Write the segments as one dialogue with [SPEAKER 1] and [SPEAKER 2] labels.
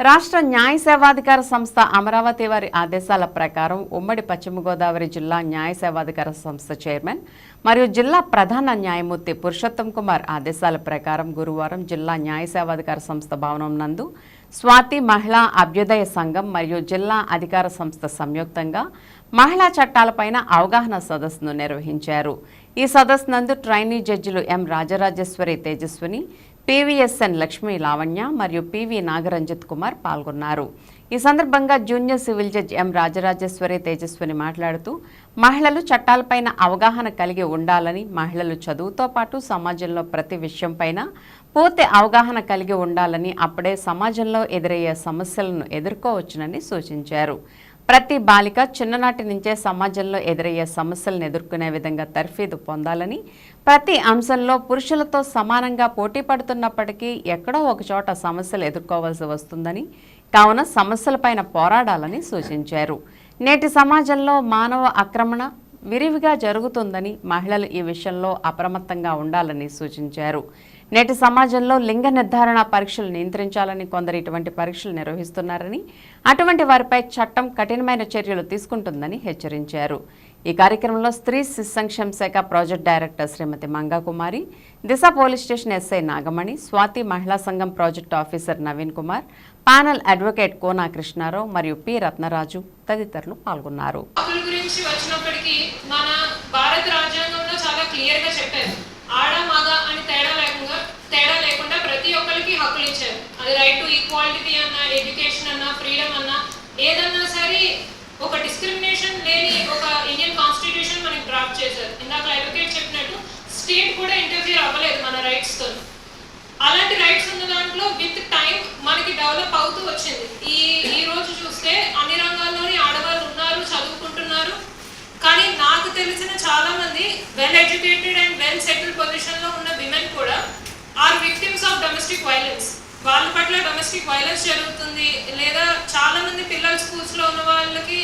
[SPEAKER 1] రాష్ట్ర న్యాయ సేవాధికార సంస్థ అమరావతి వారి ఆదేశాల ప్రకారం ఉమ్మడి పశ్చిమ గోదావరి జిల్లా న్యాయ సేవాధికార సంస్థ చైర్మన్ మరియు జిల్లా ప్రధాన న్యాయమూర్తి పురుషోత్తం కుమార్ ఆదేశాల ప్రకారం గురువారం జిల్లా న్యాయ సేవాధికార సంస్థ భవనం నందు స్వాతి మహిళా అభ్యుదయ సంఘం మరియు జిల్లా అధికార సంస్థ సంయుక్తంగా మహిళా చట్టాలపైన అవగాహన సదస్సును నిర్వహించారు. ఈ సదస్సు నందు ట్రైనీ జడ్జిలు ఎం రాజరాజేశ్వరి తేజస్విని పివిఎస్ఎన్ లక్ష్మీ లావణ్య మరియు పివి నాగరంజిత్ కుమార్ పాల్గొన్నారు. ఈ సందర్భంగా junior civil judge M Rajarajeswari Tejaswini మాట్లాడుతూ మహిళలు చట్టాలపైన అవగాహన కలిగి ఉండాలని మహిళలు చదువుతో పాటు సమాజంలో ప్రతి విషయంపైన పూర్తి అవగాహన కలిగి ఉండాలని అప్పుడే సమాజంలో ఎదురయ్యే సమస్యలను ఎదుర్కోవచ్చునని సూచించారు. ప్రతి బాలిక చిన్ననాటి నుంచే సమాజంలో ఎదురయ్యే సమస్యలను ఎదుర్కొనే విధంగా తర్ఫీదు పొందాలని ప్రతి అంశంలో పురుషులతో సమానంగా పోటీ పడుతున్నప్పటికీ ఎక్కడో ఒకచోట సమస్యలు ఎదుర్కోవాల్సి వస్తుందని కావున సమస్యలపైన పోరాడాలని సూచించారు. నేటి సమాజంలో మానవ ఆక్రమణ విరివిగా జరుగుతుందని మహిళలు ఈ విషయంలో అప్రమత్తంగా ఉండాలని సూచించారు. నేటి సమాజంలో లింగ నిర్ధారణ పరీక్షలు నియంత్రించాలని కొందరు ఇటువంటి పరీక్షలు నిర్వహిస్తున్నారని అటువంటి వారిపై చట్టం కఠినమైన చర్యలు తీసుకుంటుందని హెచ్చరించారు. ఈ కార్యక్రమంలో స్త్రీ శిశు సంక్షేమ శాఖ project director Shrimati Mangakumari Disha police station SI Nagamani Swathi మహిళా సంఘం project officer Naveen Kumar panel advocate Kona Krishnarao మరియు పి. రత్నరాజు తదితరులు పాల్గొన్నారు.
[SPEAKER 2] గురించి వచ్చినప్పటికీ మన భారత రాజ్యాంగంలో చాలా క్లియర్గా చెప్పారు. ఆడ మగ అని తేడా లేకుండా తేడా లేకుండా ప్రతి ఒక్కరికి హక్కులు ఇచ్చారు అది రైట్ టు ఈక్వాలిటీ అన్నా ఎడ్యుకేషన్ అన్నా ఫ్రీడమ్ అన్నా ఏదన్నా సరే ఒక డిస్క్రిమినేషన్ లేని ఒక ఇండియన్ కాన్స్టిట్యూషన్ మనకి డ్రాఫ్ట్ చేశారు. ఇందాక అడ్వకేట్ చెప్పినట్టు స్టేట్ కూడా ఇంటర్ఫియర్ అవ్వలేదు మన రైట్స్తో అలాంటి రైట్స్ ఉన్న దాంట్లో విత్ టైం మనకి డెవలప్ అవుతూ వచ్చింది. ఈ ఈ రోజు చూస్తే అన్ని రంగాల్లోని ఆడవాళ్ళు ఉన్నారు చదువుకుంటున్నారు. కానీ నాకు తెలిసిన చాలా మంది well educated and well settle పొజిషన్లో ఉన్న విమెన్ కూడా are victims of domestic violence వాళ్ళ పట్ల డొమెస్టిక్ వైలెన్స్ జరుగుతుంది. లేదా చాలా మంది పిల్లలు స్కూల్స్లో ఉన్న వాళ్ళకి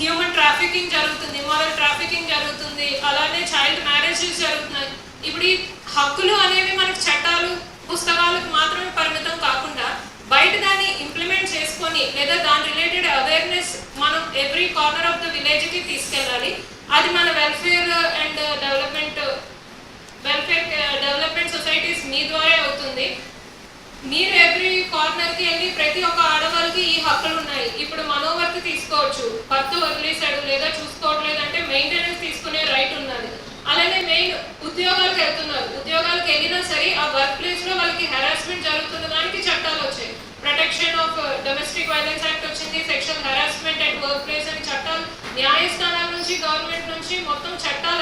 [SPEAKER 2] హ్యూమన్ ట్రాఫికింగ్ జరుగుతుంది మోరల్ ట్రాఫికింగ్ జరుగుతుంది అలానే చైల్డ్ మ్యారేజెస్ జరుగుతున్నాయి. ఇప్పుడు ఈ హక్కులు అనేవి మనకు చట్టాలు పుస్తకాలకు మాత్రమే పరిమితం కాకుండా బయట దాన్ని ఇంప్లిమెంట్ చేసుకొని లేదా దాని రిలేటెడ్ అవేర్నెస్ మనం ఎవ్రీ కార్నర్ ఆఫ్ ద విలేజ్కి తీసుకెళ్ళాలి. అది మన welfare and development welfare development societies మీ ద్వారా అవుతుంది. మీరు ఎవ్రీ కార్నర్కి వెళ్ళి ప్రతి ఒక్క ఆడవాళ్ళకి ఈ హక్కులు ఉన్నాయి. ఇప్పుడు మనం తీసుకోవచ్చు. భర్త వదిలేశాడు లేదా చూసుకోవట్లేదు అంటే మెయింటెనెన్స్ తీసుకునే రైట్ ఉన్నది. అలానే మెయిన్ ఉద్యోగాలకు వెళ్తున్నారు. ఉద్యోగాలకు వెళ్ళినా సరే ఆ వర్క్ ప్లేస్లో వాళ్ళకి హెరాస్మెంట్ జరుగుతున్న దానికి చట్టాలు వచ్చాయి. Protection of domestic violence act వచ్చింది section harassment and work place అని చట్టాలు న్యాయస్థానాల నుంచి గవర్నమెంట్ నుంచి మొత్తం చట్టాలు